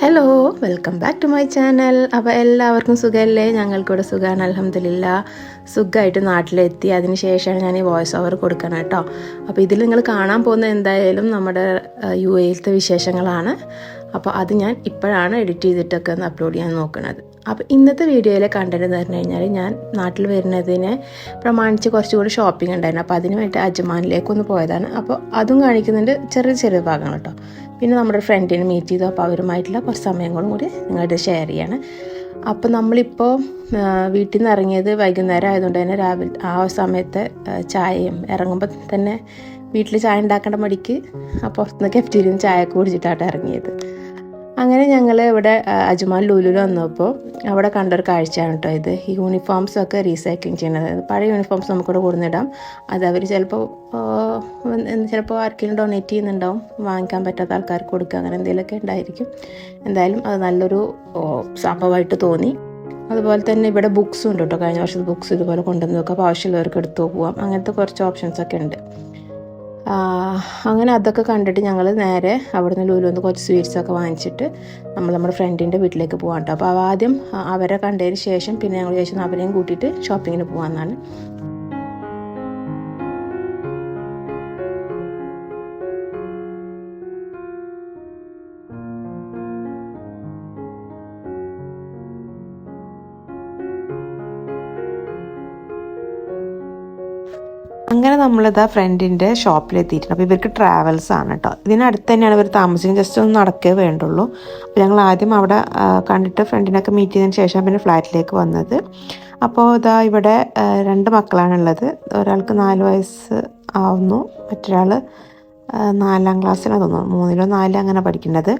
Hello welcome back to my channel അപ്പോൾ എല്ലാവർക്കും സുഖമല്ലേ ഞങ്ങൾക്കിവിടെ സുഖമാണ് അലഹമില്ല സുഖമായിട്ട് നാട്ടിലെത്തി. അതിന് ശേഷമാണ് ഞാൻ ഈ വോയിസ് ഓവർ കൊടുക്കണം കേട്ടോ അപ്പോൾ ഇതിൽ നിങ്ങൾ കാണാൻ പോകുന്ന എന്തായാലും നമ്മുടെ യു എയിലത്തെ വിശേഷങ്ങളാണ്. അപ്പോൾ അത് ഞാൻ ഇപ്പോഴാണ് എഡിറ്റ് ചെയ്തിട്ടൊക്കെ ഒന്ന് അപ്ലോഡ് ചെയ്യാൻ നോക്കുന്നത് അപ്പോൾ ഇന്നത്തെ വീഡിയോയിലെ കണ്ടന്റ് എന്ന് പറഞ്ഞു കഴിഞ്ഞാൽ ഞാൻ നാട്ടിൽ വരുന്നതിനെ പ്രമാണിച്ച് കുറച്ചുകൂടി ഷോപ്പിംഗ് ഉണ്ടായിരുന്നു. അപ്പോൾ അതിന് അജ്മാനിലേക്കൊന്ന് പോയതാണ്. അപ്പോൾ അതും കാണിക്കുന്നുണ്ട് ചെറിയ ചെറിയ ഭാഗങ്ങൾ കേട്ടോ പിന്നെ നമ്മുടെ ഫ്രണ്ടിനെ മീറ്റ് ചെയ്തു. അപ്പോൾ അവരുമായിട്ടുള്ള കുറച്ച് സമയങ്ങളും കൂടി നിങ്ങളുടെ ഷെയർ ചെയ്യാണ്. അപ്പോൾ നമ്മളിപ്പോൾ വീട്ടിൽ നിന്ന് ഇറങ്ങിയത് വൈകുന്നേരം ആയതുകൊണ്ട് തന്നെ രാവിലെ ആ സമയത്തെ ചായയും ഇറങ്ങുമ്പോൾ തന്നെ വീട്ടിൽ ചായ ഉണ്ടാക്കേണ്ട മടിക്ക് പുറത്തുനിന്ന് കെഫ്റ്റീരിയും ചായ ഒക്കെ കുടിച്ചിട്ടാണ് ഇറങ്ങിയത്. അങ്ങനെ ഞങ്ങൾ ഇവിടെ അജ്മാൻ ലൂലുൽ വന്നപ്പോൾ അവിടെ കണ്ടൊരു കാഴ്ചയാണ് കേട്ടോ ഇത്. യൂണിഫോംസ് ഒക്കെ റീസൈക്ലിങ് ചെയ്യുന്നത്. പഴയ യൂണിഫോംസ് നമുക്കിവിടെ കൊടുന്നിടാം. അത് അവർ ചിലപ്പോൾ ചിലപ്പോൾ ആർക്കെങ്കിലും ഡൊണേറ്റ് ചെയ്യുന്നുണ്ടാവും. വാങ്ങിക്കാൻ പറ്റാത്ത ആൾക്കാർക്ക് കൊടുക്കുക. അങ്ങനെ എന്തെങ്കിലുമൊക്കെ ഉണ്ടായിരിക്കും. എന്തായാലും അത് നല്ലൊരു സംഭവമായിട്ട് തോന്നി. അതുപോലെ തന്നെ ഇവിടെ ബുക്സും ഉണ്ട് കേട്ടോ കഴിഞ്ഞ വർഷത്തെ ബുക്സ് ഇതുപോലെ കൊണ്ടുവന്ന് നോക്കാം അപ്പോൾ ആവശ്യമുള്ളവർക്ക് എടുത്തു പോകാം അങ്ങനത്തെ കുറച്ച് ഓപ്ഷൻസ് ഒക്കെ ഉണ്ട്. അങ്ങനെ അതൊക്കെ കണ്ടിട്ട് ഞങ്ങൾ നേരെ അവിടുന്ന് ലൂലുന്ന് കുറച്ച് സ്വീറ്റ്സ് ഒക്കെ വാങ്ങിച്ചിട്ട് നമ്മൾ നമ്മുടെ ഫ്രണ്ടിന്റെ വീട്ടിലേക്ക് പോകാൻ കേട്ടോ അപ്പോൾ ആദ്യം അവരെ കണ്ടതിന് ശേഷം പിന്നെ ഞങ്ങൾ ശേഷം അവരെയും കൂട്ടിയിട്ട് ഷോപ്പിങ്ങിന് പോകാമെന്നാണ് നമ്മളിതാ ഫ്രണ്ടിന്റെ ഷോപ്പിലെത്തിയിട്ടുണ്ട് അപ്പോൾ ഇവർക്ക് ട്രാവൽസ് ആണ് കേട്ടോ ഇതിനടുത്ത് തന്നെയാണ് ഇവർ താമസിക്കുന്നത്. ജസ്റ്റ് ഒന്ന് നടക്കേ വേണ്ടുള്ളൂ. അപ്പോൾ ഞങ്ങൾ ആദ്യം അവിടെ കണ്ടിട്ട് ഫ്രണ്ടിനൊക്കെ മീറ്റ് ചെയ്തതിന് ശേഷം പിന്നെ ഫ്ലാറ്റിലേക്ക് വന്നത്. അപ്പോൾ ഇതാ ഇവിടെ രണ്ട് മക്കളാണുള്ളത്. ഒരാൾക്ക് നാല് വയസ്സ് ആവുന്നു. മറ്റൊരാൾ നാലാം ക്ലാസ്സിലാണ് തോന്നുന്നു. മൂന്നിലോ നാലിലോ അങ്ങനെ പഠിക്കുന്നത്.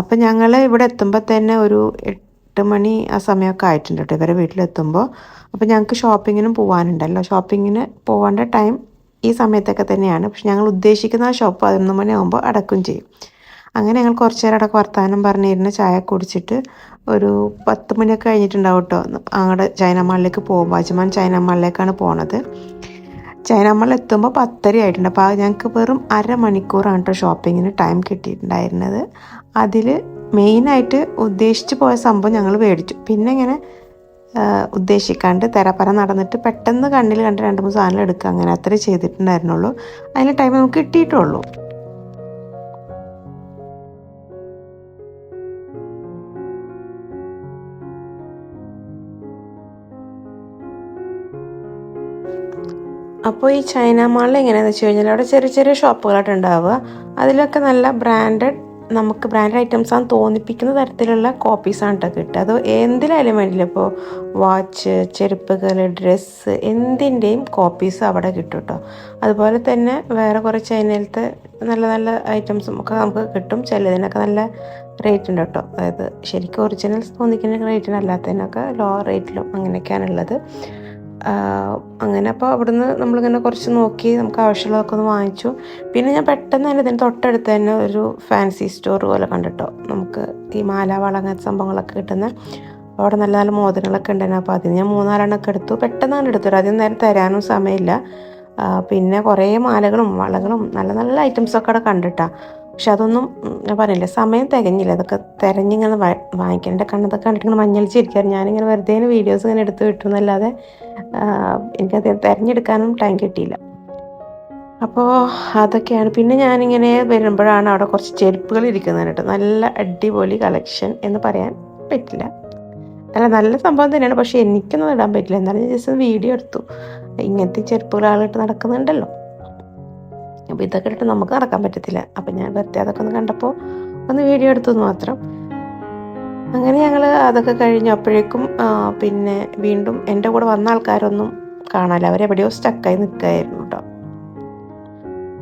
അപ്പം ഞങ്ങൾ ഇവിടെ എത്തുമ്പോൾ തന്നെ ഒരു എട്ട് മണി ആ സമയമൊക്കെ ആയിട്ടുണ്ട് കേട്ടോ. ഇവരെ വീട്ടിലെത്തുമ്പോൾ. അപ്പോൾ ഞങ്ങൾക്ക് ഷോപ്പിങ്ങിനും പോകാനുണ്ടല്ലോ ഷോപ്പിങ്ങിന് പോകേണ്ട ടൈം ഈ സമയത്തൊക്കെ തന്നെയാണ്. പക്ഷെ ഞങ്ങൾ ഉദ്ദേശിക്കുന്ന ആ ഷോപ്പ് പതിനൊന്ന് മണിയാകുമ്പോൾ അടക്കും ചെയ്യും. അങ്ങനെ ഞങ്ങൾ കുറച്ച് നേരം അടക്കം വർത്തമാനം പറഞ്ഞിരുന്ന് ചായ കുടിച്ചിട്ട് ഒരു പത്ത് മണിയൊക്കെ കഴിഞ്ഞിട്ടുണ്ടാവും കേട്ടോ. അങ്ങോട്ട് ചൈനമാളിലേക്ക് പോകും പോകുമ്പോൾ. ചൈനമാളിലേക്കാണ് ചൈന മാളിലേക്കാണ് പോണത്. ചൈന മാളിൽ എത്തുമ്പോൾ പത്തര ആയിട്ടുണ്ട്. അപ്പോൾ ഞങ്ങൾക്ക് വെറും അരമണിക്കൂറാണ് കേട്ടോ ഷോപ്പിങ്ങിന് ടൈം കിട്ടിയിട്ടുണ്ടായിരുന്നത്. അതിൽ മെയിനായിട്ട് ഉദ്ദേശിച്ച് പോയ സംഭവം ഞങ്ങൾ മേടിച്ചു. പിന്നെ ഇങ്ങനെ ഉദ്ദേശിക്കാണ്ട് തെരപ്പറ നടന്നിട്ട് പെട്ടെന്ന് കണ്ണിൽ കണ്ട് രണ്ട് മൂന്ന് സാധനം എടുക്കുക അങ്ങനെ അത്രേ ചെയ്തിട്ടുണ്ടായിരുന്നുള്ളൂ. അതിന് ടൈം നമുക്ക് കിട്ടിയിട്ടുള്ളൂ. അപ്പോൾ ഈ ചൈന മാളിൽ എങ്ങനെയാണെന്ന് വെച്ച് കഴിഞ്ഞാൽ അവിടെ ചെറിയ ചെറിയ ഷോപ്പുകളായിട്ട് ഉണ്ടാവുക. അതിലൊക്കെ നല്ല ബ്രാൻഡഡ് നമുക്ക് ബ്രാൻഡ് ഐറ്റംസ് ആണ് തോന്നിപ്പിക്കുന്ന തരത്തിലുള്ള കോപ്പീസാണ് കേട്ടോ കിട്ടുക. അത് എന്തിലായാലും വേണ്ടില്ല. ഇപ്പോൾ വാച്ച് ചെരുപ്പുകൾ ഡ്രസ്സ് എന്തിന്റെയും കോപ്പീസ് അവിടെ കിട്ടും കേട്ടോ അതുപോലെ തന്നെ വേറെ കുറച്ച് ചൈനയിലത്തെ നല്ല നല്ല ഐറ്റംസും ഒക്കെ നമുക്ക് കിട്ടും. ചിലതിനൊക്കെ നല്ല റേറ്റ് ഉണ്ട് കേട്ടോ അതായത് ശരിക്കും ഒറിജിനൽസ് തോന്നിക്കുന്ന റേറ്റിന് അല്ലാത്തതിനൊക്കെ ലോ റേറ്റിലും അങ്ങനെയൊക്കെയാണുള്ളത്. അങ്ങനെ അപ്പോൾ അവിടുന്ന് നമ്മളിങ്ങനെ കുറച്ച് നോക്കി നമുക്ക് ആവശ്യമുള്ളതൊക്കെ ഒന്ന് വാങ്ങിച്ചു. പിന്നെ ഞാൻ പെട്ടെന്ന് തന്നെ ഇതിന് തൊട്ടടുത്ത് തന്നെ ഒരു ഫാൻസി സ്റ്റോർ പോലെ കണ്ടിട്ടോ. നമുക്ക് ഈ മാല വള അങ്ങനത്തെ സംഭവങ്ങളൊക്കെ കിട്ടുന്ന അവിടെ നല്ല നല്ല മോതിരങ്ങളൊക്കെ ഉണ്ടായിരുന്നു അപ്പോൾ അതിന് ഞാൻ മൂന്നാലെണ്ണമൊക്കെ എടുത്തു. പെട്ടെന്ന് തന്നെ എടുത്തു അതിന് നേരം തരാനും സമയമില്ല. പിന്നെ കുറേ മാലകളും വളകളും നല്ല നല്ല ഐറ്റംസൊക്കെ അവിടെ കണ്ടിട്ടാ. പക്ഷെ അതൊന്നും ഞാൻ പറഞ്ഞില്ല സമയം തികഞ്ഞില്ല. അതൊക്കെ തിരഞ്ഞിങ്ങനെ വാങ്ങിക്കേണ്ട കണ്ണതൊക്കെ കണ്ടിട്ട് ഇങ്ങനെ മഞ്ഞളിച്ചിരിക്കാറ് ഞാനിങ്ങനെ വെറുതെ വീഡിയോസ് ഇങ്ങനെ എടുത്ത് വിട്ടു എന്നല്ലാതെ എനിക്കത് തിരഞ്ഞെടുക്കാനും ടൈം കിട്ടിയില്ല. അപ്പോൾ അതൊക്കെയാണ്. പിന്നെ ഞാനിങ്ങനെ വരുമ്പോഴാണ് അവിടെ കുറച്ച് ചെരുപ്പുകൾ ഇരിക്കുന്നത് കേട്ടോ. നല്ല അടിപൊളി കളക്ഷൻ എന്ന് പറയാൻ പറ്റില്ല. അല്ല നല്ല സംഭവം തന്നെയാണ്. പക്ഷെ എനിക്കൊന്നും ഇടാൻ പറ്റില്ല. എന്നാലും ജസ്റ്റ് വീഡിയോ എടുത്തു. ഇങ്ങനത്തെ ചെരുപ്പുകൾ ആളിട്ട് നടക്കുന്നുണ്ടല്ലോ. അപ്പോൾ ഇതൊക്കെ ഇട്ടിട്ട് നമുക്ക് നടക്കാൻ പറ്റത്തില്ല. അപ്പം ഞാൻ വെറുതെ അതൊക്കെ ഒന്ന് കണ്ടപ്പോൾ ഒന്ന് വീഡിയോ എടുത്തു മാത്രം. അങ്ങനെ ഞങ്ങൾ അതൊക്കെ കഴിഞ്ഞു അപ്പോഴേക്കും പിന്നെ വീണ്ടും എന്റെ കൂടെ വന്ന ആൾക്കാരൊന്നും കാണാല്ല. അവരെവിടെയോ സ്റ്റക്കായി നിൽക്കുകയായിരുന്നു കേട്ടോ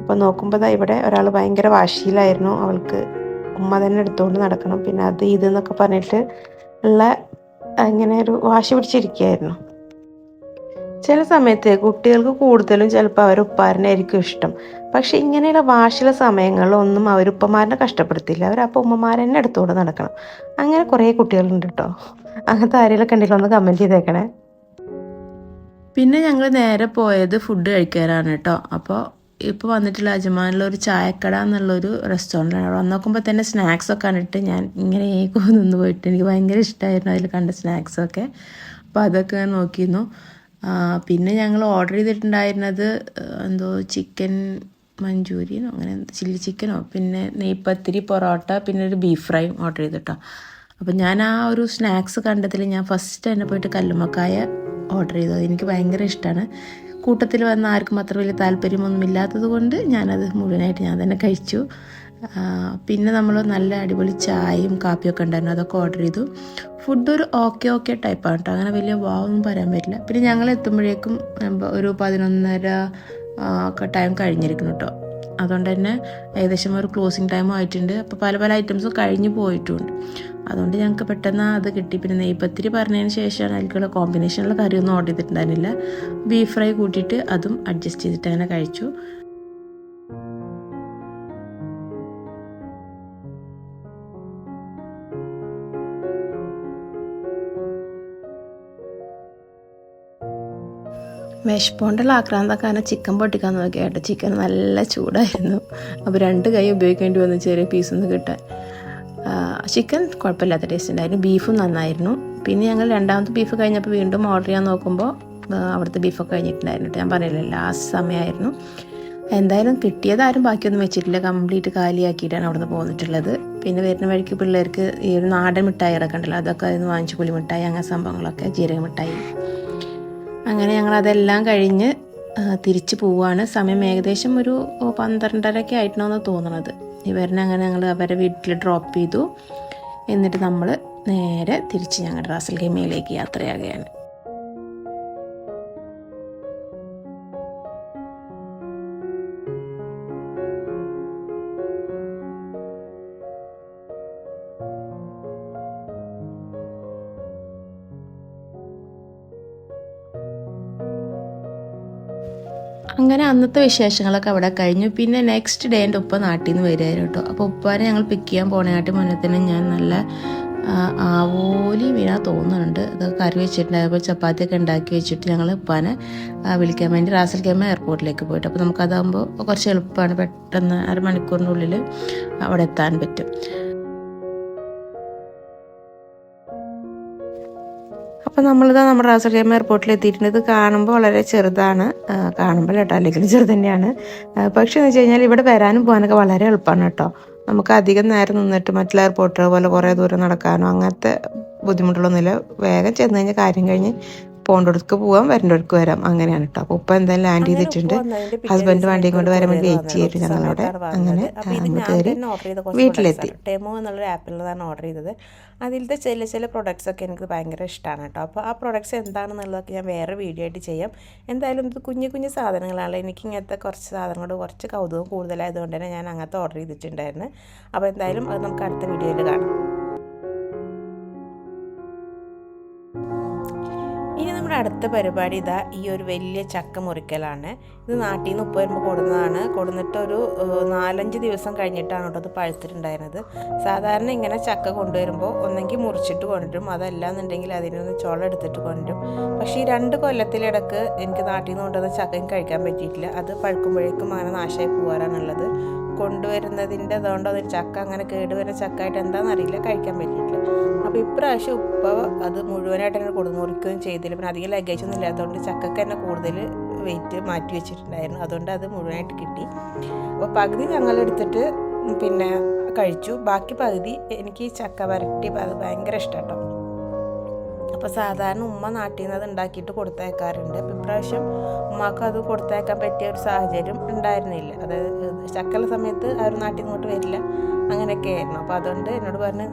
അപ്പോൾ നോക്കുമ്പോൾ ഇവിടെ ഒരാൾ ഭയങ്കര വാശിയിലായിരുന്നു. അവൾക്ക് ഉമ്മ തന്നെ എടുത്തുകൊണ്ട് നടക്കണം. പിന്നെ അത് ഇത് എന്നൊക്കെ പറഞ്ഞിട്ട് ഉള്ള ഇങ്ങനെ ഒരു വാശി പിടിച്ചിരിക്കുകയായിരുന്നു ചില സമയത്ത് കുട്ടികൾക്ക് കൂടുതലും ചിലപ്പോൾ അവർ ഉപ്പാരനായിരിക്കും ഇഷ്ടം. പക്ഷെ ഇങ്ങനെയുള്ള വാശിയുള്ള സമയങ്ങളിലൊന്നും അവർ ഉപ്പമാരനെ കഷ്ടപ്പെടുത്തില്ല. അവർ അപ്പോൾ ഉമ്മമാരെ തന്നെ എടുത്തുകൊണ്ട് നടക്കണം. അങ്ങനെ കുറേ കുട്ടികളുണ്ട് കേട്ടോ. അങ്ങനത്തെ ആരെങ്കിലും കണ്ടില്ല ഒന്ന് കമന്റ് ചെയ്തേക്കണേ. പിന്നെ ഞങ്ങൾ നേരെ പോയത് ഫുഡ് കഴിക്കാനാണ് കേട്ടോ. അപ്പോൾ ഇപ്പോൾ വന്നിട്ടുള്ള അജമാനിലെ ഒരു ചായക്കട എന്നുള്ളൊരു റെസ്റ്റോറന്റാണ് അവിടെ വന്നോക്കുമ്പോൾ തന്നെ സ്നാക്സൊക്കെ കണ്ടിട്ട് ഞാൻ ഇങ്ങനെ ഏകോ നിന്ന് പോയിട്ട് എനിക്ക് ഭയങ്കര ഇഷ്ടമായിരുന്നു അതിൽ കണ്ട സ്നാക്സൊക്കെ അപ്പോൾ അതൊക്കെ നോക്കിയിരുന്നു. പിന്നെ ഞങ്ങൾ ഓർഡർ ചെയ്തിട്ടുണ്ടായിരുന്നത് എന്തോ ചിക്കൻ മഞ്ചൂരിയനോ അങ്ങനെ ചില്ലി ചിക്കനോ പിന്നെ നെയ്പ്പത്തിരി പൊറോട്ട പിന്നെ ഒരു ബീഫ് ഫ്രൈയും ഓർഡർ ചെയ്തിട്ടോ. അപ്പം ഞാൻ ആ ഒരു സ്നാക്സ് കണ്ടതിൽ ഞാൻ ഫസ്റ്റ് തന്നെ പോയിട്ട് കല്ലുമക്കായ ഓർഡർ ചെയ്തു. അത് എനിക്ക് ഭയങ്കര ഇഷ്ടമാണ് കൂട്ടത്തിൽ വന്ന ആർക്കും അത്ര വലിയ താല്പര്യമൊന്നും ഇല്ലാത്തത് കൊണ്ട് ഞാനത് മുഴുവനായിട്ട് ഞാൻ തന്നെ കഴിച്ചു. പിന്നെ നമ്മൾ നല്ല അടിപൊളി ചായയും കാപ്പിയൊക്കെ ഉണ്ടായിരുന്നു. അതൊക്കെ ഓർഡർ ചെയ്തു. ഫുഡ് ഒരു ഓക്കെ ഓക്കെ ടൈപ്പാണ് കേട്ടോ അങ്ങനെ വലിയ വാവൊന്നും പറയാൻ പറ്റില്ല. പിന്നെ ഞങ്ങൾ എത്തുമ്പോഴേക്കും ഒരു പതിനൊന്നര ഒക്കെ ടൈം കഴിഞ്ഞിരിക്കുന്നു കേട്ടോ അതുകൊണ്ട് തന്നെ ഏകദേശം ഒരു ക്ലോസിങ് ടൈമും ആയിട്ടുണ്ട്. അപ്പോൾ പല പല ഐറ്റംസും കഴിഞ്ഞു പോയിട്ടുണ്ട്. അതുകൊണ്ട് ഞങ്ങൾക്ക് പെട്ടെന്ന് അത് കിട്ടി. പിന്നെ നെയ്പത്തിരി പറഞ്ഞതിന് ശേഷമാണ് അതിലേക്കുള്ള കോമ്പിനേഷനുള്ള കറിയൊന്നും ഓർഡർ ചെയ്തിട്ടുണ്ടായിരുന്നില്ല. ബീഫ് ഫ്രൈ കൂട്ടിയിട്ട് അതും അഡ്ജസ്റ്റ് ചെയ്തിട്ട് അങ്ങനെ കഴിച്ചു. വിഷപ്പോണ്ടുള്ള ആക്രാന്ത. കാരണം ചിക്കൻ പൊട്ടിക്കാൻ നോക്കിയാട്ടോ ചിക്കൻ നല്ല ചൂടായിരുന്നു. അപ്പോൾ രണ്ട് കൈ ഉപയോഗിക്കേണ്ടി വന്നു ചെറിയ പീസൊന്ന് കിട്ടാൻ. ചിക്കൻ കുഴപ്പമില്ലാത്ത ടേസ്റ്റ് ഉണ്ടായിരുന്നു. ബീഫും നന്നായിരുന്നു. പിന്നെ ഞങ്ങൾ രണ്ടാമത്തെ ബീഫ് കഴിഞ്ഞപ്പോൾ വീണ്ടും ഓർഡർ ചെയ്യാൻ നോക്കുമ്പോൾ അവിടുത്തെ ബീഫൊക്കെ കഴിഞ്ഞിട്ടുണ്ടായിരുന്നു ഞാൻ പറഞ്ഞില്ല ലാസ്റ്റ് സമയമായിരുന്നു. എന്തായാലും കിട്ടിയതാരും ബാക്കിയൊന്നും വെച്ചിട്ടില്ല. കംപ്ലീറ്റ് കാലിയാക്കിയിട്ടാണ് അവിടുന്ന് പോന്നിട്ടുള്ളത്. പിന്നെ വരുന്ന വഴിക്ക് പിള്ളേർക്ക് ഈ ഒരു നാടൻ മിഠായി ഇറക്കണ്ടല്ലോ അതൊക്കെ അതിന് വാങ്ങിച്ചു പുളി മിഠായി അങ്ങനെ സംഭവങ്ങളൊക്കെ ജീരക മിഠായി അങ്ങനെ ഞങ്ങൾ അതെല്ലാം കഴിഞ്ഞ് തിരിച്ചു പോവാണ്. സമയം ഏകദേശം ഒരു പന്ത്രണ്ടരയൊക്കെ ആയിട്ടാണെന്ന് തോന്നണത്. ഇവരിനെ അങ്ങനെ ഞങ്ങൾ അവരെ വീട്ടിൽ ഡ്രോപ്പ് ചെയ്തു. എന്നിട്ട് നമ്മൾ നേരെ തിരിച്ച് ഞങ്ങളുടെ റാസൽ ഗെയിമയിലേക്ക് യാത്രയാകുകയാണ്. അങ്ങനെ അന്നത്തെ വിശേഷങ്ങളൊക്കെ അവിടെ കഴിഞ്ഞു. പിന്നെ നെക്സ്റ്റ് ഡേ എന്റെ ഉപ്പ നാട്ടിൽ നിന്ന് വരികയായിരുന്നു കേട്ടോ. അപ്പോൾ ഉപ്പാനെ ഞങ്ങൾ പിക്ക് ചെയ്യാൻ പോണേനാട്ടി മുന്നേ തന്നെ ഞാൻ നല്ല ആവോലി വീണാ തോന്നുന്നുണ്ട്. അതൊക്കെ കറി വെച്ചിട്ടുണ്ടായപ്പോൾ ചപ്പാത്തിയൊക്കെ ഉണ്ടാക്കി വെച്ചിട്ട് ഞങ്ങൾ ഉപ്പാനെ വിളിക്കാൻ വേണ്ടി റാസൽ കേമ എയർപോർട്ടിലേക്ക് പോയിട്ട്. അപ്പോൾ നമുക്കതാകുമ്പോൾ കുറച്ച് എളുപ്പമാണ് പെട്ടെന്ന് അരമണിക്കൂറിന്റെ ഉള്ളിൽ അവിടെ എത്താൻ പറ്റും. അപ്പോൾ നമ്മളിതാ നമ്മുടെ റാസൽഗേമ എയർപോർട്ടിൽ എത്തിയിട്ടുണ്ട് ഇത് കാണുമ്പോൾ വളരെ ചെറുതാണ്. കാണുമ്പോൾ കേട്ടോ അല്ലെങ്കിൽ ചെറുത് തന്നെയാണ്. പക്ഷേ എന്ന് വെച്ച് കഴിഞ്ഞാൽ ഇവിടെ വരാനും പോകാനൊക്കെ വളരെ എളുപ്പമാണ് കേട്ടോ. നമുക്ക് അധികം നേരം നിന്നിട്ട് മറ്റുള്ള എയർപോർട്ടുകൾ പോലെ കുറേ ദൂരം നടക്കാനോ അങ്ങനത്തെ ബുദ്ധിമുട്ടുള്ളൊന്നുമില്ല വേഗം ചെന്ന് കഴിഞ്ഞാൽ കാര്യം കഴിഞ്ഞ് പോകേണ്ടവർക്ക് പോവാം വരേണ്ടവർക്ക് വരാം. അങ്ങനെയാണ് കേട്ടോ അപ്പോൾ ഉപ്പ എന്തായാലും ലാൻഡ് ചെയ്തിട്ടുണ്ട്. ഹസ്ബൻഡ് വണ്ടിയും കൊണ്ട് വരാൻ വേണ്ടി വെയിറ്റ് ചെയ്തിട്ട് ഞങ്ങളവിടെ. അങ്ങനെ നമ്മൾ കയറി വീട്ടിലെത്തി. ടെമോ എന്നുള്ള ആപ്പിലാണ് ഓർഡർ ചെയ്തത്. അതിലത്തെ ചില ചില പ്രൊഡക്ട്സ് ഒക്കെ എനിക്ക് ഭയങ്കര ഇഷ്ടമാണ് കേട്ടോ അപ്പോൾ ആ പ്രൊഡക്ട്സ് എന്താണെന്നുള്ളതൊക്കെ ഞാൻ വേറെ വീഡിയോ ആയിട്ട് ചെയ്യാം. എന്തായാലും ഇത് കുഞ്ഞു കുഞ്ഞു സാധനങ്ങളാണ്. എനിക്ക് ഇങ്ങനത്തെ കുറച്ച് സാധനങ്ങളോട് കുറച്ച് കൗതുകം കൂടുതലായതുകൊണ്ട് തന്നെ ഞാൻ അങ്ങനത്തെ ഓർഡർ ചെയ്തിട്ടുണ്ടായിരുന്നു. അപ്പോൾ എന്തായാലും അത് നമുക്ക് അടുത്ത വീഡിയോയിൽ കാണാം. അടുത്ത പരിപാടി ഇതാ ഈ ഒരു വലിയ ചക്ക മുറിക്കലാണ്. ഇത് നാട്ടിൽ നിന്ന് ഉപ്പ് വരുമ്പോൾ കൊടുന്നതാണ്. കൊടുന്നിട്ട് ഒരു നാലഞ്ച് ദിവസം കഴിഞ്ഞിട്ടാണ് കേട്ടോ അത് പഴുത്തിട്ടുണ്ടായിരുന്നത്. സാധാരണ ഇങ്ങനെ ചക്ക കൊണ്ടുവരുമ്പോൾ ഒന്നെങ്കിൽ മുറിച്ചിട്ട് കൊണ്ടുവരും. അതല്ല എന്നുണ്ടെങ്കിൽ അതിനൊന്ന് ചോളം എടുത്തിട്ട് കൊണ്ടുവരും. പക്ഷേ ഈ രണ്ട് കൊല്ലത്തിലിടക്ക് എനിക്ക് നാട്ടിൽ നിന്ന് കൊണ്ടുവന്ന ചക്കയും കഴിക്കാൻ പറ്റിയിട്ടില്ല. അത് പഴുക്കുമ്പോഴേക്കും അങ്ങനെ നാശമായി പോകാറാണുള്ളത് കൊണ്ടുവരുന്നതിന്റെ അതുകൊണ്ട് അത് ചക്ക അങ്ങനെ കേടുവരുന്ന ചക്കായിട്ട് എന്താണെന്നറിയില്ല കഴിക്കാൻ പറ്റിയിട്ടില്ല. അപ്പോൾ ഇപ്രാവശ്യം ഉപ്പ അത് മുഴുവനായിട്ട് തന്നെ കൊടുന്ന് മുറിക്കുകയും ചെയ്തില്ല. പിന്നെ അധികം ലഗേജ് ഒന്നും ഇല്ലാത്തതുകൊണ്ട് ചക്കക്ക് തന്നെ കൂടുതൽ വെയിറ്റ് മാറ്റി വെച്ചിട്ടുണ്ടായിരുന്നു. അതുകൊണ്ട് അത് മുഴുവനായിട്ട് കിട്ടി. അപ്പോൾ പകുതി ഞങ്ങൾ എടുത്തിട്ട് പിന്നെ കഴിച്ചു. ബാക്കി പകുതി എനിക്ക് ചക്ക വരട്ടി അത് ഭയങ്കര ഇഷ്ടം കേട്ടോ അപ്പോൾ സാധാരണ ഉമ്മ നാട്ടിൽ നിന്ന് അത് ഉണ്ടാക്കിയിട്ട് കൊടുത്തയക്കാറുണ്ട് അപ്പോൾ ഇപ്രാവശ്യം ഉമ്മക്ക് അത് കൊടുത്തയക്കാൻ പറ്റിയ ഒരു സാഹചര്യം ഉണ്ടായിരുന്നില്ല. അതായത് ചക്കല സമയത്ത് ആ ഒരു നാട്ടിൽ ഇങ്ങോട്ട് വരില്ല. അങ്ങനെയൊക്കെ ആയിരുന്നു. അപ്പോൾ അതുകൊണ്ട് എന്നോട് പറഞ്ഞ്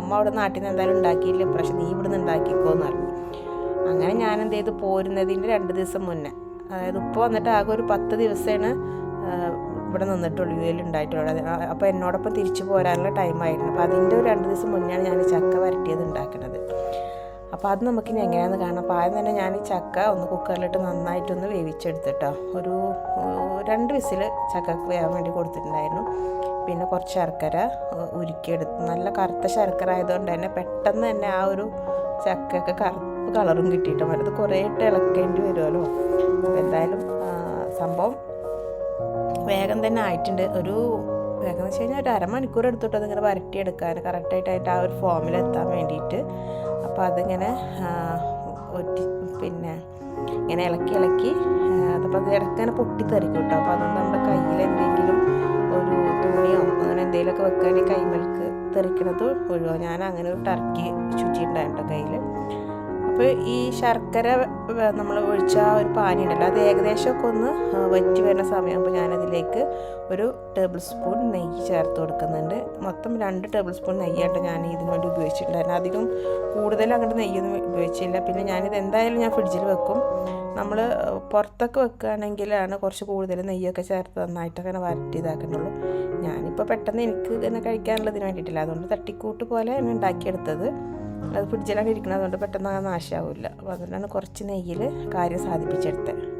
ഉമ്മ അവിടെ നാട്ടിൽ നിന്ന് എന്തായാലും ഉണ്ടാക്കിയില്ല ഇപ്രാവശ്യം നീ ഇവിടെ നിന്ന് ഉണ്ടാക്കിക്കോന്ന് പറഞ്ഞു. അങ്ങനെ ഞാൻ എന്ത് ചെയ്തു? പോരുന്നതിന്റെ രണ്ട് ദിവസം മുന്നേ അതായത് ഉപ്പ വന്നിട്ട് ആകെ ഒരു പത്ത് ദിവസമാണ് ഇവിടെ നിന്നിട്ടുള്ളൂ യു എൽ ഉണ്ടായിട്ടുള്ളത് അപ്പോൾ എന്നോടൊപ്പം തിരിച്ചു പോരാനുള്ള ടൈമായിരുന്നു അപ്പോൾ അതിന്റെ ഒരു രണ്ട് ദിവസം മുന്നെയാണ് ഞാൻ ചക്ക വരട്ടിയത് ഉണ്ടാക്കുന്നത്. അപ്പോൾ അത് നമുക്കിനി എങ്ങനെയാണെന്ന് കാണാം. അപ്പോൾ ആദ്യം തന്നെ ഞാൻ ഈ ചക്ക ഒന്ന് കുക്കറിലിട്ട് നന്നായിട്ടൊന്ന് വേവിച്ചെടുത്തിട്ടോ ഒരു രണ്ട് വിസിൽ ചക്കക്ക് വേവാൻ വേണ്ടി കൊടുത്തിട്ടുണ്ടായിരുന്നു. പിന്നെ കുറച്ച് ശർക്കര ഉരുക്കിയെടുത്ത് നല്ല കറുത്ത ശർക്കര ആയതുകൊണ്ട് തന്നെ പെട്ടെന്ന് തന്നെ ആ ഒരു ചക്കയൊക്കെ കറുപ്പ് കളറും കിട്ടിയിട്ട് മറ്റത് കുറേ ഇട്ട് ഇളക്കേണ്ടി വരുമല്ലോ. എന്തായാലും സംഭവം വേഗം തന്നെ ആയിട്ടുണ്ട്. ഒരു വേഗം എന്ന് വെച്ച് കഴിഞ്ഞാൽ ഒരു അരമണിക്കൂർ എടുത്തിട്ട് അതിങ്ങനെ വരട്ടിയെടുക്കാൻ കറക്റ്റായിട്ട് അതിന്റെ ആ ഒരു ഫോമിലെത്താൻ വേണ്ടിയിട്ട്. അപ്പോൾ അതിങ്ങനെ പിന്നെ ഇങ്ങനെ ഇളക്കി ഇളക്കി അതപ്പോൾ അത് പൊട്ടി പൊട്ടിത്തെറിക്കും കേട്ടോ അപ്പോൾ അതുകൊണ്ട് നമ്മുടെ കയ്യിൽ എന്തെങ്കിലും ഒരു തുണിയോ അങ്ങനെ എന്തെങ്കിലുമൊക്കെ വെക്കാൻ കൈമൽക്ക് തെറിക്കണത് ഒഴിവാകും ഞാൻ അങ്ങനെ ഒരു ടർക്കി ചുറ്റിയിട്ടുണ്ടായിരുന്നു കയ്യിൽ അപ്പോൾ ഈ ശർക്കര നമ്മൾ ഒഴിച്ച ആ ഒരു പാനി ഉണ്ടല്ലോ അത് ഏകദേശമൊക്കെ ഒന്ന് വറ്റി വരുന്ന സമയമാകുമ്പോൾ ഞാനതിലേക്ക് ഒരു ടേബിൾ സ്പൂൺ നെയ്യ് ചേർത്ത് കൊടുക്കുന്നുണ്ട്. മൊത്തം രണ്ട് ടേബിൾ സ്പൂൺ നെയ്യായിട്ട് ഞാൻ ഇതിന് വേണ്ടി ഉപയോഗിച്ചിട്ടുണ്ടായിരുന്നു. അധികം കൂടുതൽ അങ്ങോട്ട് നെയ്യൊന്നും ഉപയോഗിച്ചില്ല. പിന്നെ ഞാനിത് എന്തായാലും ഞാൻ ഫ്രിഡ്ജിൽ വെക്കും. നമ്മൾ പുറത്തൊക്കെ വെക്കുകയാണെങ്കിലാണ് കുറച്ച് കൂടുതൽ നെയ്യൊക്കെ ചേർത്ത് നന്നായിട്ടൊക്കെ വരട്ടി ഇതാക്കുന്നുള്ളൂ ഞാനിപ്പോൾ പെട്ടെന്ന് എനിക്ക് തന്നെ കഴിക്കാനുള്ളതിന് വേണ്ടിയിട്ടില്ല. അതുകൊണ്ട് തട്ടിക്കൂട്ട് പോലെ ഉണ്ടാക്കിയെടുത്തത്. അത് ഫ്രിഡ്ജിലാണ് ഇരിക്കുന്നത്. അതുകൊണ്ട് പെട്ടെന്ന് നാശമാവില്ല. അപ്പോൾ അതുകൊണ്ടാണ് കുറച്ച് നെയ്യിൽ കാര്യം സാധിപ്പിച്ചെടുത്തത്.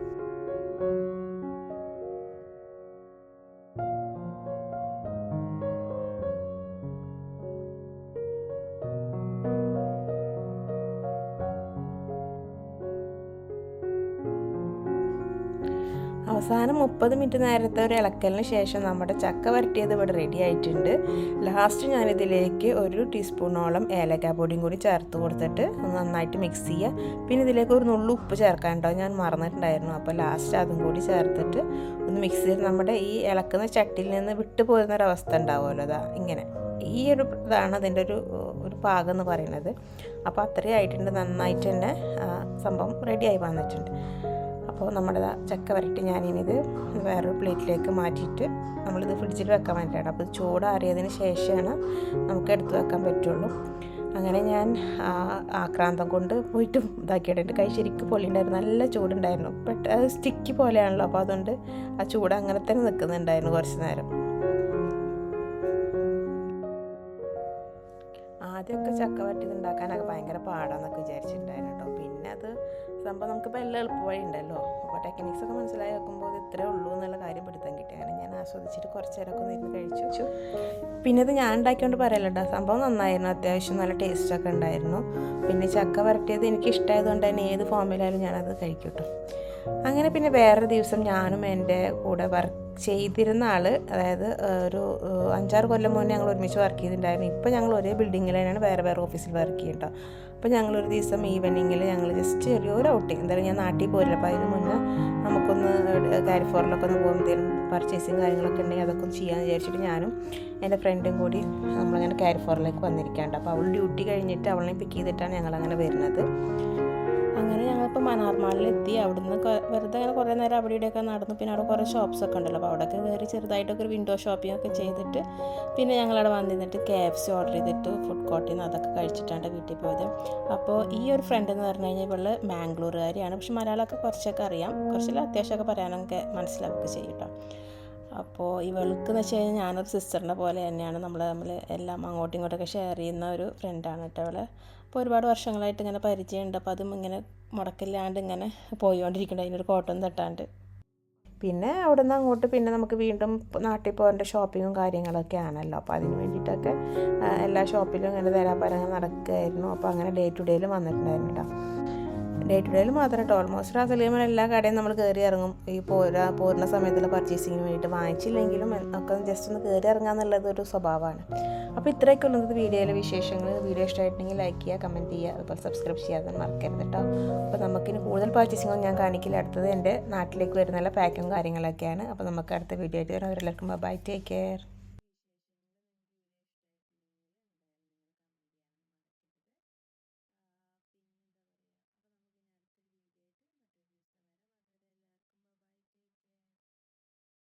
അവസാനം മുപ്പത് മിനിറ്റ് നേരത്തെ ഒരു ഇളക്കലിന് ശേഷം നമ്മുടെ ചക്ക വരട്ടിയത് ഇവിടെ റെഡി ആയിട്ടുണ്ട്. ലാസ്റ്റ് ഞാനിതിലേക്ക് ഒരു ടീസ്പൂണോളം ഏലക്ക പൊടിയും കൂടി ചേർത്ത് കൊടുത്തിട്ട് നന്നായിട്ട് മിക്സ് ചെയ്യുക പിന്നെ ഇതിലേക്ക് ഒരു നുള്ളു ഉപ്പ് ചേർക്കാനുണ്ടാവും ഞാൻ മറന്നിട്ടുണ്ടായിരുന്നു. അപ്പോൾ ലാസ്റ്റ് അതും കൂടി ചേർത്തിട്ട് ഒന്ന് മിക്സ് ചെയ്ത് നമ്മുടെ ഈ ഇളക്കുന്ന ചട്ടിയിൽ നിന്ന് വിട്ടു പോരുന്നൊരവസ്ഥ ഉണ്ടാവുമല്ലോ അതാ. ഇങ്ങനെ. ഈ ഒരു ഇതാണ് അതിന്റെ ഒരു ഒരു പാകം എന്ന് പറയുന്നത്. അപ്പോൾ അത്രയും ആയിട്ടുണ്ട്. നന്നായിട്ട് തന്നെ സംഭവം റെഡിയായി വന്നിട്ടുണ്ട്. അപ്പോൾ നമ്മുടെ ചക്ക വരട്ടി ഞാനിനിത് വേറൊരു പ്ലേറ്റിലേക്ക് മാറ്റിയിട്ട് നമ്മളിത് ഫ്രിഡ്ജിൽ വെക്കാൻ വേണ്ടിയിട്ടാണ്. അപ്പോൾ ഇത് ചൂടാറിയതിന് ശേഷമാണ് നമുക്ക് എടുത്ത് വെക്കാൻ പറ്റുള്ളൂ. അങ്ങനെ ഞാൻ ആക്രാന്തം കൊണ്ട് പോയിട്ട് ഇതാക്കിയിട്ടുണ്ട്. കൈ ശരിക്കും പൊള്ളിണ്ടായിരുന്നു. നല്ല ചൂടുണ്ടായിരുന്നു. ബട്ട് അത് സ്റ്റിക്കി പോലെയാണല്ലോ. അപ്പോൾ അതുകൊണ്ട് ആ ചൂട് അങ്ങനെ തന്നെ നിൽക്കുന്നുണ്ടായിരുന്നു കുറച്ച് നേരം. ആദ്യമൊക്കെ ചക്ക വരട്ടിയത് ഉണ്ടാക്കാനൊക്കെ ഭയങ്കര പാടാന്നൊക്കെ വിചാരിച്ചിട്ടുണ്ടായിരുന്നു. സംഭവം നമുക്കിപ്പോൾ എല്ലാം എളുപ്പമായി ഉണ്ടല്ലോ. അപ്പോൾ ടെക്നിക്സ് ഒക്കെ മനസ്സിലായി വെക്കുമ്പോൾ ഇത് ഇത്രേ ഉള്ളൂ എന്നുള്ള കാര്യം പിടുത്തം കിട്ടി. അങ്ങനെ ഞാൻ ആസ്വദിച്ചിട്ട് കുറച്ച് നേരമൊക്കെ ഒന്ന് ഇരുന്ന് കഴിച്ചു. പിന്നെ ഇത് ഞാൻ ഉണ്ടാക്കിയോണ്ട് പറയലുണ്ടോ സംഭവം നന്നായിരുന്നു. അത്യാവശ്യം നല്ല ടേസ്റ്റൊക്കെ ഉണ്ടായിരുന്നു. പിന്നെ ചക്ക വരട്ടിയത് എനിക്ക് ഇഷ്ടമായതുകൊണ്ട് തന്നെ ഏത് ഫോമിലായാലും ഞാനത് കഴിക്കും കേട്ടോ അങ്ങനെ പിന്നെ വേറൊരു ദിവസം ഞാനും എന്റെ കൂടെ വർക്ക് ചെയ്തിരുന്ന ആൾ അതായത് ഒരു അഞ്ചാറ് കൊല്ലം മുന്നേ ഞങ്ങൾ ഒരുമിച്ച് വർക്ക് ചെയ്തിട്ടുണ്ടായിരുന്നു. ഇപ്പോൾ ഞങ്ങൾ ഒരേ ബിൽഡിങ്ങിൽ തന്നെയാണ് വേറെ വേറെ ഓഫീസിൽ വർക്ക് ചെയ്യുന്നുണ്ടോ അപ്പോൾ ഞങ്ങളൊരു ദിവസം ഈവനിങ്ങിൽ ഞങ്ങൾ ജസ്റ്റ് ചെറിയൊരു ഔട്ടിങ് എന്തായാലും ഞാൻ നാട്ടിൽ പോരില്ല അപ്പോൾ അതിന് മുന്നേ നമുക്കൊന്ന് കാരിഫോറിലൊക്കെ ഒന്ന് പോകുമ്പോൾ എന്തെങ്കിലും പർച്ചേസിങ് കാര്യങ്ങളൊക്കെ ഉണ്ടെങ്കിൽ അതൊക്കെ ഒന്ന് ചെയ്യാമെന്ന് വിചാരിച്ചിട്ട് ഞാനും എന്റെ ഫ്രണ്ടും കൂടി നമ്മളങ്ങനെ കാരിഫോറിലേക്ക് വന്നിരിക്കാണ്ട്. അപ്പോൾ അവൾ ഡ്യൂട്ടി കഴിഞ്ഞിട്ട് അവളെ പിക്ക് ചെയ്തിട്ടാണ് ഞങ്ങളങ്ങനെ വരുന്നത്. അങ്ങനെ ഞങ്ങളിപ്പോൾ മനാർമാളിലെത്തി അവിടുന്ന് വെറുതെ അങ്ങനെ കുറേ നേരം അവിടെ ഇവിടെയൊക്കെ നടന്നു. പിന്നെ അവിടെ കുറേ ഷോപ്സ് ഒക്കെ ഉണ്ടല്ലോ. അപ്പോൾ അവിടെയൊക്കെ കയറി ചെറുതായിട്ടൊക്കെ ഒരു വിൻഡോ ഷോപ്പിംഗ് ഒക്കെ ചെയ്തിട്ട് പിന്നെ ഞങ്ങളവിടെ വന്നിരുന്നിട്ട് കെ എഫ് സി ഓർഡർ ചെയ്തിട്ട് ഫുഡ് കോർട്ടിൽ നിന്ന് അതൊക്കെ കഴിച്ചിട്ടാണ് വീട്ടിൽ പോയത്. അപ്പോൾ ഈ ഒരു ഫ്രണ്ട് എന്ന് പറഞ്ഞു കഴിഞ്ഞാൽ ഇവൾ ബാംഗ്ലൂരുകാരിയാണ് പക്ഷെ മലയാളമൊക്കെ കുറച്ചൊക്കെ അറിയാം. കുറച്ചെല്ലാം അത്യാവശ്യമൊക്കെ പറയാനൊക്കെ മനസ്സിലാവുകയൊക്കെ ചെയ്യും കേട്ടോ അപ്പോൾ ഇവൾക്ക് എന്ന് വെച്ച് കഴിഞ്ഞാൽ ഞാനൊരു സിസ്റ്ററിനെ പോലെ തന്നെയാണ്. നമ്മൾ നമ്മൾ എല്ലാം അങ്ങോട്ടും ഇങ്ങോട്ടൊക്കെ ഷെയർ ചെയ്യുന്ന ഒരു ഫ്രണ്ടാണ് കേട്ടോ അവൾ അപ്പോൾ ഒരുപാട് വർഷങ്ങളായിട്ട് ഇങ്ങനെ പരിചയമുണ്ട്. അപ്പോൾ അതും ഇങ്ങനെ മുടക്കില്ലാണ്ട് ഇങ്ങനെ പോയിക്കൊണ്ടിരിക്കുന്നുണ്ട്. അതിനൊരു കോട്ടം തട്ടാണ്ട്. പിന്നെ അവിടെ നിന്ന് അങ്ങോട്ട് പിന്നെ നമുക്ക് വീണ്ടും നാട്ടിൽ പോകേണ്ട ഷോപ്പിങ്ങും കാര്യങ്ങളൊക്കെ ആണല്ലോ. അപ്പോൾ അതിന് വേണ്ടിയിട്ടൊക്കെ എല്ലാ ഷോപ്പിലും ഇങ്ങനെ തരാപ്പരങ്ങൾ നടക്കുകയായിരുന്നു. അപ്പോൾ അങ്ങനെ ഡേ ടു ഡേയിൽ വന്നിട്ടുണ്ടായിരുന്നു കേട്ടോ ഡേ ടു ഡേയിൽ മാത്രം കേട്ടോ ഓൾമോസ്റ്റ് റാസലിയമ്മ എല്ലാ കടയും നമ്മൾ കയറി ഇറങ്ങും. ഈ പോരാ പോരുന്ന സമയത്തുള്ള പർച്ചേസിങ്ങിന് വേണ്ടിയിട്ട് വാങ്ങിച്ചില്ലെങ്കിലും ഒക്കെ ജസ്റ്റ് ഒന്ന് കയറി ഇറങ്ങുക എന്നുള്ളത് ഒരു സ്വഭാവമാണ് അപ്പോൾ ഇത്രയൊക്കെ ഉള്ളത് വീഡിയോയിലെ വിശേഷങ്ങൾ വീഡിയോ ഇഷ്ടമായിട്ടുണ്ടെങ്കിൽ ലൈക്ക് ചെയ്യുക കമന്റ് ചെയ്യുക അതുപോലെ സബ്സ്ക്രൈബ് ചെയ്യാതെ മറക്കരുത് കേട്ടോ അപ്പോൾ നമുക്കിനി കൂടുതൽ പർച്ചേസിങ്ങൊന്നും ഞാൻ കാണിക്കില്ല. അടുത്തത് എന്റെ നാട്ടിലേക്ക് വരുന്ന പാക്കും കാര്യങ്ങളൊക്കെയാണ്. അപ്പോൾ നമുക്ക് അടുത്ത വീഡിയോ ആയിട്ട് വരാം. അവരെല്ലാവർക്കും ബൈ ടേക്ക് കെയർ